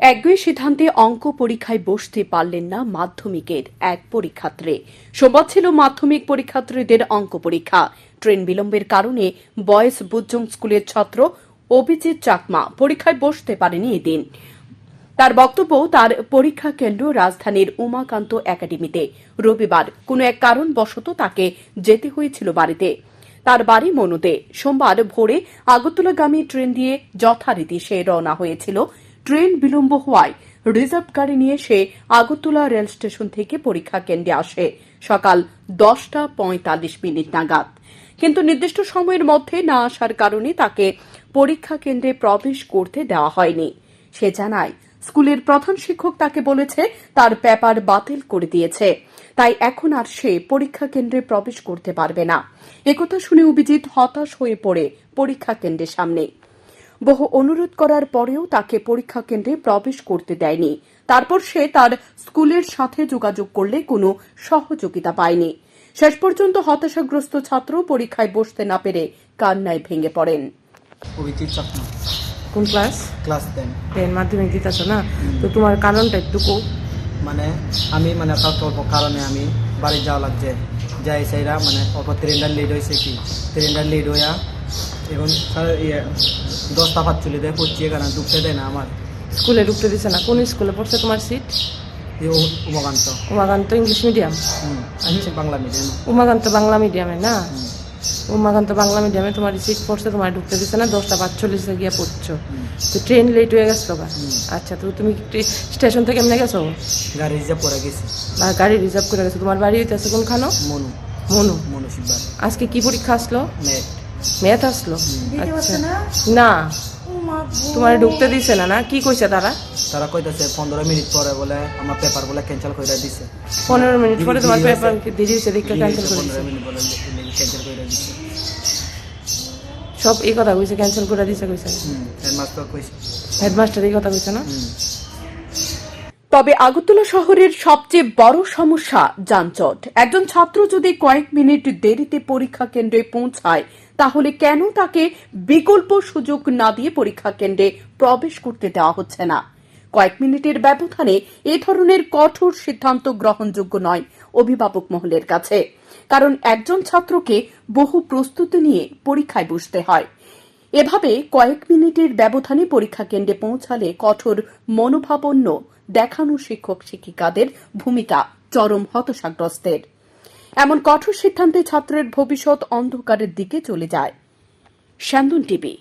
একই সিদ্ধান্তে অঙ্ক পরীক্ষায় বসতে পারলেন না মাধ্যমিকের এক পরীক্ষার্থী। সোমবার ছিল মাধ্যমিক পরীক্ষার্থীদের অঙ্ক পরীক্ষা। ট্রেন বিলম্বের কারণে বয়েজ বুজ্জং স্কুলের ছাত্র অভিজিৎ চাকমা পরীক্ষায় বসতে পারেনি এদিন। তার বক্তব্য, তার পরীক্ষা কেন্দ্র রাজধানীর উমাকান্ত একাডেমিতে। রবিবার কোনো এক কারণবশত তাকে যেতে হয়েছিল বাড়িতে। তার বাড়ি মনুতে। সোমবার ভোরে আগরতলাগামী ট্রেন দিয়ে যথারীতি সে রওনা হয়েছিল। ট্রেন বিলম্ব হওয়ায় রিজার্ভ গাড়ি নিয়ে সে আগরতলা রেল স্টেশন থেকে পরীক্ষা কেন্দ্রে আসে। সকাল দশটা পঁয়তাল্লিশ মিনিট নাগাদ। কিন্তু নির্দিষ্ট সময়ের মধ্যে না আসার কারণে তাকে পরীক্ষা কেন্দ্রে প্রবেশ করতে দেওয়া হয়নি। সে জানায়, স্কুলের প্রধান শিক্ষক তাকে বলেছে, তার পেপার বাতিল করে দিয়েছে। তাই এখন আর সে পরীক্ষা কেন্দ্রে প্রবেশ করতে পারবে না। একথা শুনে অভিজিৎ হতাশ হয়ে পড়ে পরীক্ষা কেন্দ্রের সামনে। বহু অনুরোধ করার পরেও তাকে পরীক্ষা কেন্দ্রে প্রবেশ করতে দেয়নি। তারপর সে তার স্কুলের সাথে যোগাযোগ করলে কোনো সহযোগিতা পায়নি। শেষ পর্যন্ত হতাশাগ্রস্ত ছাত্র পরীক্ষায় বসতে না পেরে কান্নায় ভেঙে পড়েন। কোন ক্লাস? ক্লাস টেন টেন মাধ্যমিক দিতেছ না? তো তোমার কারণটা একটু কো মানে আমি মানে অল্প কারণে আমি বাড়ি যাওয়া লাগছে। যাই সেইরা মানে অল্প ট্রেনটা লেট হয়েছে কি? ট্রেনটা লেট হইয়া এখন ইয়ে দশটা পাঁচ চলে দেয় পড়ছি এখানে ঢুকতে দেয় না আমার। স্কুলে ঢুকতে দিছে না। কোন স্কুলে পড়ছে তোমার সিট উমাকান্ত। উমাকান্ত ইংলিশ মিডিয়াম আচ্ছা। বাংলা মিডিয়াম উমাকান্ত বাংলা মিডিয়ামে না? উমাকান্ত বাংলা মিডিয়ামে তোমার সিট পড়ছে তোমার ঢুকতে দিছে না দশটা পাঁচচল্লিশে গিয়ে পড়ছো। তো ট্রেন লেট হয়ে গেছো বা আচ্ছা তো তুমি স্টেশন থেকে এমনি গেছো? গাড়ি রিজার্ভ করে গেছি। বা গাড়ি রিজার্ভ করে গেছো। তোমার বাড়ি হইতেছে কোনখানো? মনু। মনু। মনু আজকে কি পরীক্ষা আসলো? নেট ম্যাথ আসলো? আচ্ছা। না। তোমার ঢুকতে দিছে না না? কি কইছে তারা? তারা কইতাছে পনেরো মিনিট পরে বলে আমার পেপার বলে ক্যান্সেল করে দিছে। পনেরো মিনিট পরে তোমার পেপার দিয়ে দিয়েছে দীক্ষা ক্যান্সেল করে দিছে। মিনিট বলে ক্যান্সেল করে দিছে। সব এই কথা কইছে ক্যান্সেল করে দিছে কইছে। হেডমাস্টার কইছে। হেডমাস্টার এই কথা কইছে না? তবে আগরতলা শহরের সবচেয়ে বড় সমস্যা যানজট। একজন ছাত্র যদি কয়েক মিনিট দেরিতে পরীক্ষা কেন্দ্রে পৌঁছায় তাহলে কেন তাকে বিকল্প সুযোগ না দিয়ে পরীক্ষা কেন্দ্রে প্রবেশ করতে দেওয়া হচ্ছে না? কয়েক মিনিটের ব্যবধানে এ ধরনের কঠোর সিদ্ধান্ত গ্রহণযোগ্য নয় অভিভাবক মহলের কাছে। কারণ একজন ছাত্রকে বহু প্রস্তুতি নিয়ে পরীক্ষায় বসতে হয়। এভাবে কয়েক মিনিটের ব্যবধানে পরীক্ষা কেন্দ্রে পৌঁছালে কঠোর মনোভাবন্য দেখানো শিক্ষক শিক্ষিকাদের ভূমিকা চরম হতাশাগ্রস্তের। এমন কঠোর সিদ্ধান্তে ছাত্রের ভবিষ্যৎ অন্ধকারের দিকে চলে যায়। শ্যান্দন টিভি।